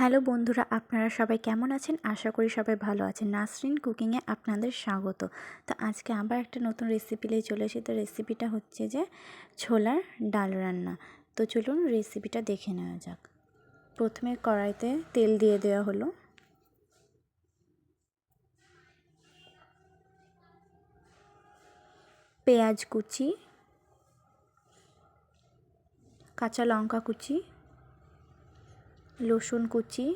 Hello বন্ধুরা, আপনারা সবাই কেমন আছেন? আশা করি সবাই ভালো আছেন। নাসরিন কুকিংয়ে আপনাদের স্বাগত। তো আজকে আবার একটা নতুন রেসিপি নিয়ে চলে এসেছি। তো রেসিপিটা হচ্ছে যে ছোলার ডাল রান্না। তো চলুন রেসিপিটা দেখে নেওয়া যাক। প্রথমে কড়াইতে তেল দিয়ে দেওয়া হলো। পেঁয়াজ কুচি, কাঁচা লঙ্কা কুচি রসুন কুচি।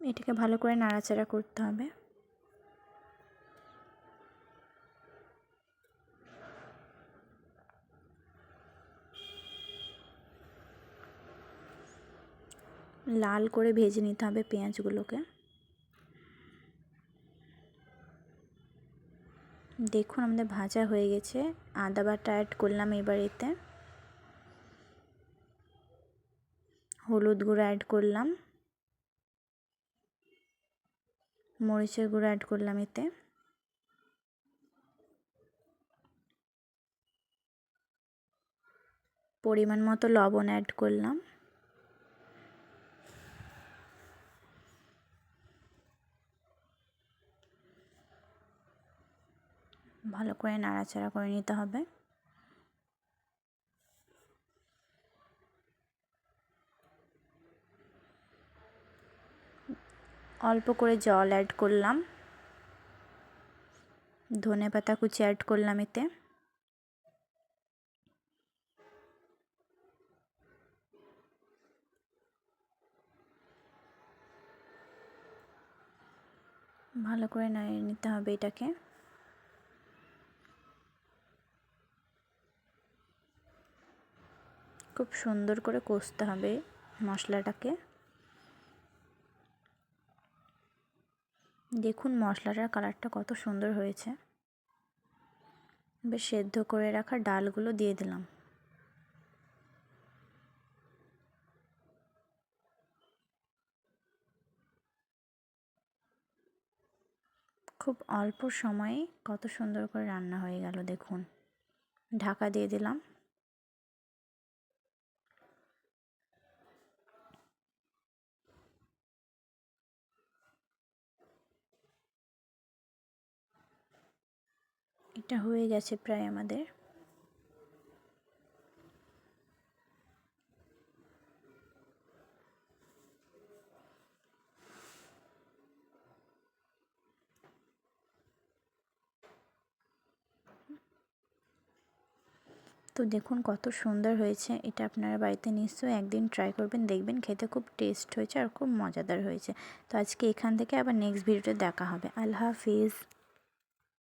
এটাকে ভালো করে নাড়াচাড়া করতে হবে। লাল করে ভেজে নিতে হবে পেঁয়াজগুলোকে। দেখুন আমাদের ভাজা হয়ে গেছে। আদা বাটা অ্যাড করলাম এবার এতে। হলুদ গুঁড়ো অ্যাড করলাম। মরিচের গুঁড়ো অ্যাড করলাম এতে। পরিমাণ মতো লবণ অ্যাড করলাম। ভালো করে নাড়াচাড়া করে নিতে হবে। অল্প করে জল অ্যাড করলাম। ধনে পাতা কুচি অ্যাড করলাম এতে। ভালো করে নাড়িয়ে নিতে হবে এটাকে। খুব সুন্দর করে কষতে হবে মশলাটাকে। দেখুন মশলাটার কালারটা কত সুন্দর হয়েছে। বেশ সেদ্ধ করে রাখা ডালগুলো দিয়ে দিলাম। খুব অল্প সময়ে কত সুন্দর করে রান্না হয়ে গেল দেখুন। ঢাকা দিয়ে দিলাম। এটা হয়ে গেছে প্রায় আমাদের। তো দেখুন কত সুন্দর হয়েছে, এটা আপনারা বাড়িতে নিশ্চয়ই একদিন ট্রাই করবেন, দেখবেন খেতে খুব টেস্ট হয়েছে আর খুব মজাদার হয়েছে। তো আজকে এখান থেকে আবার নেক্সট ভিডিওতে দেখা হবে। আল্লাহ হাফিজ।